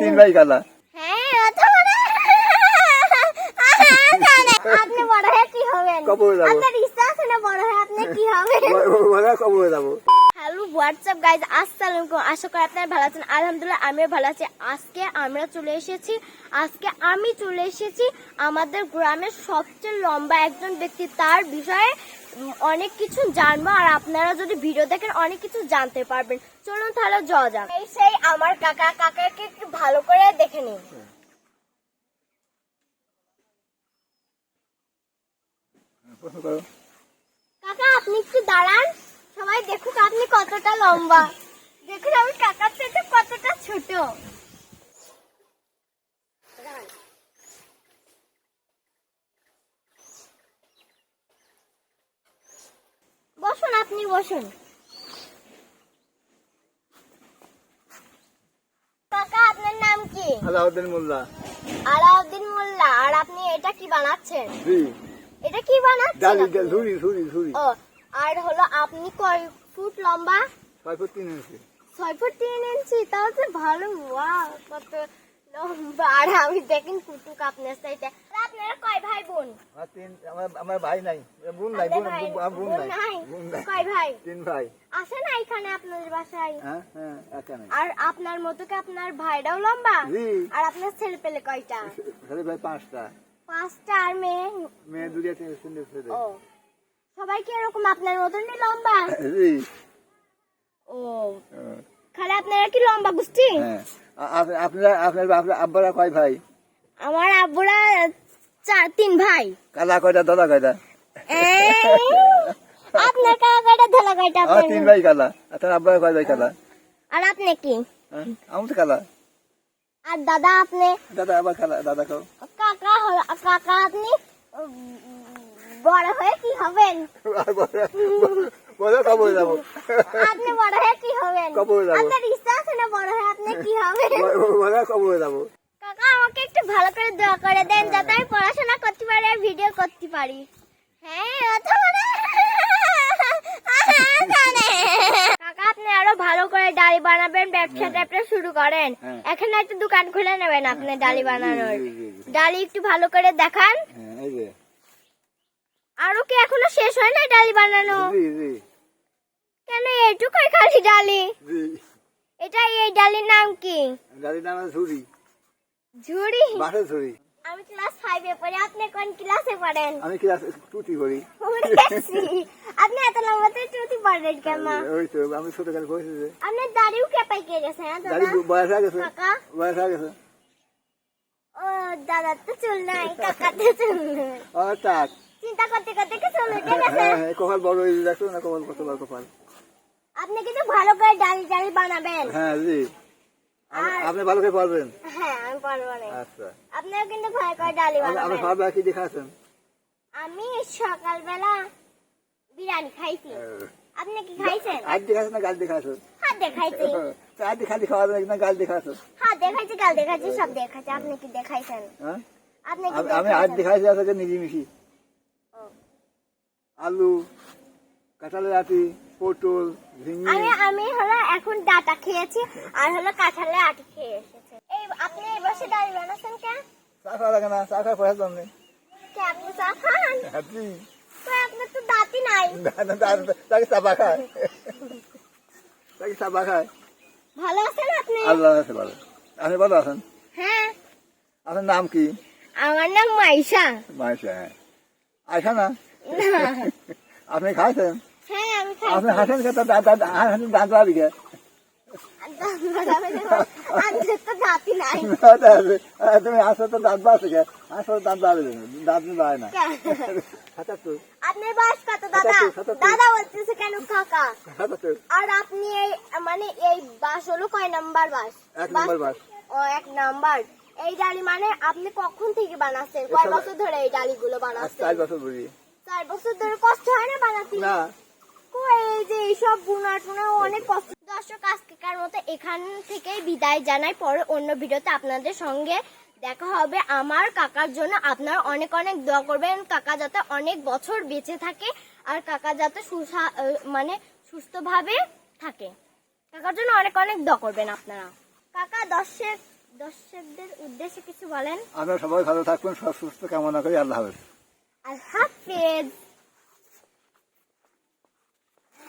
তিন ভাই কালা। হ্যাঁ। আপনি বড় হয়ে কি হবেন। আপনার ইচ্ছা আছে না বড় হয়ে আপনি কি হবেন? কবরে যাব। হ্যালো হোয়াটসঅ্যাপ গাইজ আসসালামু আলাইকুম আশা করি আপনারা ভালো আছেন। আলহামদুলিল্লাহ আমিও ভালো আছি। আজকে আমরা চলে এসেছি আজকে আমি চলে এসেছি আমাদের গ্রামের সবচেয়ে লম্বা একজন ব্যক্তি। তার বিষয়ে অনেক কিছু জানব আর আপনারা যদি ভিডিও দেখেন অনেক কিছু জানতে পারবেন। চলুন তাহলে যাওয়া যাক। এই সেই আমার কাকা কাকাকে একটু ভালো করে দেখে নিন কাকা আপনি একটু দাঁড়ান। সবাই দেখুক আপনি কতটা লম্বা। দেখুন আমি কাকার থেকে কতটা ছোট। বসুন আপনি বসুন। কাকা আপনার নাম কি? আলাউদ্দিন মোল্লা। আলাউদ্দিন মোল্লা আর আপনি এটা কি বানাচ্ছেন? জি। এটা কি বানাচ্ছেন ডালি ও আর হলো আপনি কয় ফুট লম্বা? ছয় ফুট তিন ইঞ্চি। ছয় ফুট তিন ইঞ্চি? তাও তো ভালো ওয়াও কত লম্বা। আর আমি দেখেন কুটুক আপনার সাইডে। আপনারা কয় ভাই বোন? আমার তিন আমার আমার ভাই নাই। বোন নাই বোন আপনার বোন- নাই। নাই? বোন নাই। কয় ভাই? তিন ভাই। আসে না এখানে আপনাদের বাসায়। হ্যাঁ হ্যাঁ আর আপনার মতো কি আপনার ভাইরাও লম্বা? আর আপনার ছেলে পেলে কয়টা? ছেলে ভাই পাঁচটা। পাঁচটা আর মেয়ে? মেয়ে দুটো ছেলে। ও। সবাই কি এরকম আপনার মতনই লম্বা? জি ও হ্যাঁ। খালি আপনারা কি লম্বা গুষ্টি হ্যাঁ। আপনারা আপনার আপনার আব্বারা কয় ভাই? আমার আব্বুরা চার তিন ভাই। কালা কয়টা দাদা কয়টা? আপনার কাকা কয়টা ধলা কয়টা আপনার? তিন ভাই কালা। আর তার আব্বারা কয় ভাই কালা? আর আপনি কি? হ্যাঁ আমার তো কালা। আর দাদা আপনি? দাদা আবার কালা দাদা কাও। কাকা কাকা আপনি? বড় হয়ে কি হবেন? বলো কবরে যাব। আপনি বড় হয়ে কি হবেন? কবরে যাব। আপনার ইচ্ছা আছে না বড় হয়ে আপনি কি হবেন? বলো কবরে যাব কাকা আমাকে একটু ভালো করে দোয়া করে দেন যাতে আমি পড়াশোনা করতে পারি আর ভিডিও করতে পারি। হ্যাঁ কাকা আপনি আরও ভালো করে ডালি বানাবেন ব্যবসা ট্যাবসা শুরু করেন। হ্যাঁ। এখানে একটা দোকান খুলে নেবেন আপনি ডালি বানানোর। ডালি একটু ভালো করে দেখান। হ্যাঁ এই যে আরও কি এখনও শেষ হয় না ডালি বানানো। কেন এইটুকুই খালি ডালি? এটা এই ডালির নাম কি? গাড়ির নাম ঝুড়ি। ঝুড়ি? বাসের ঝুড়ি। আমি ক্লাস ফাইভে পড়ি আপনি কোন ক্লাসে পড়েন? আমি ক্লাস টুটি উড়েছি। আপনি এত লম্বাতে চুতি পড়েন কেন? ওই তো আমি ছোট কালে করেছি যে। আপনার দাড়িও কেপাই কে গেছে হ্যাঁ দাদা? বয়স হয়ে গেছে। কাকা? বয়স হয়ে গেছে। ও দাদা তো চুল নাই কাকা তো চুল নাই। ও টাক চিন্তা করতে করতে চুল গেছে। হ্যাঁ হ্যাঁ কপাল বড় হয়ে দেখছ না কপাল কত বড় কপাল। আপনি কিন্তু ভালো করে ডালি ডালি বানাবেন। হ্যাঁ জি। আপনি- ভালো করে পারবেন। হ্যাঁ আমি পারব আচ্ছা। আপনিও কিন্তু ভালো করে ডালি আপনি- আপনি বানাবেন। কি দেখাচ্ছেন? আমি সকালবেলা বিরিয়ানি খাইছি। আপনি কি খাইছেন? আজ দেখাচ্ছেন না গাল দেখাচ্ছেন? হাত দেখাইছি। আজ খালি খাওয়া না গাল দেখাচ্ছেন? হাত দেখাইছি গাল দেখাইছি সব দেখাইছি আপনি কি দেখাইছেন? হ্যাঁ? আপনি আমি- আজ দেখাইছি আজকে নিজে মিশি। আলু কাঁঠালের আটি পটল ঝিঙে। আমি আমি হলো এখন ডাটা খেয়েছি আর হলো কাঁঠালে আটি খেয়ে এসেছে। এই আপনি এই বসে ডাল বানাচ্ছেন কে? চা খাওয়া লাগে না চা খাওয়া পয়সা নেই কে আপনি চা খান? আপনি তো আপনার তো দাঁতই নাই। তাকে চাপা খায়। তাকে চাপা খায়। ভালো আছেন আপনি? আল্লাহ আছে ভালো। আপনি ভালো আছেন? হ্যাঁ। আপনার নাম কি? আমার নাম মাইশা। মাইশা হ্যাঁ। আয়সা না? আপনি খাইছেন? হ্যাঁ আপনি হাসেন কে দাঁত হাসেন তুমি হাসো তো দাঁত বাড়ছে গে হাসো দাঁত বাড়বে দাঁত বাড়ে না। সাতাত্তর। আপনার বয়স কত দাদা। দাদা বলতেছে কেন কাকা? আর আপনি এই মানে এই বাস হলো কয় নাম্বার বাস? এক নম্বর বাস ও এক নাম্বার। এই ডালি মানে আপনি কখন থেকে বানাচ্ছেন? কয় বছর ধরে এই ডালিগুলো বানাচ্ছেন? চার বছর বুঝি চার বছর ধরে কষ্ট হয় না বানাতে? না। এই যে এইসব বুনা টুনা অনেক কষ্ট। দর্শক আজকেকার মতো এখান থেকেই বিদায় জানাই। পরে অন্য ভিডিওতে আপনাদের সঙ্গে দেখা হবে আমার কাকার জন্য। আপনারা অনেক অনেক দোয়া করবেন। কাকা যাতে অনেক বছর বেঁচে থাকে আর কাকা যাতে সুসা মানে সুস্থভাবে থাকে। কাকার জন্য অনেক অনেক দোয়া করবেন আপনারা। কাকা দর্শক দর্শকদের উদ্দেশ্যে কিছু বলেন। আপনারা সবাই ভালো থাকবেন সব সুস্থ কামনা করি। আল্লাহ হাফেজ। আর হাফেজ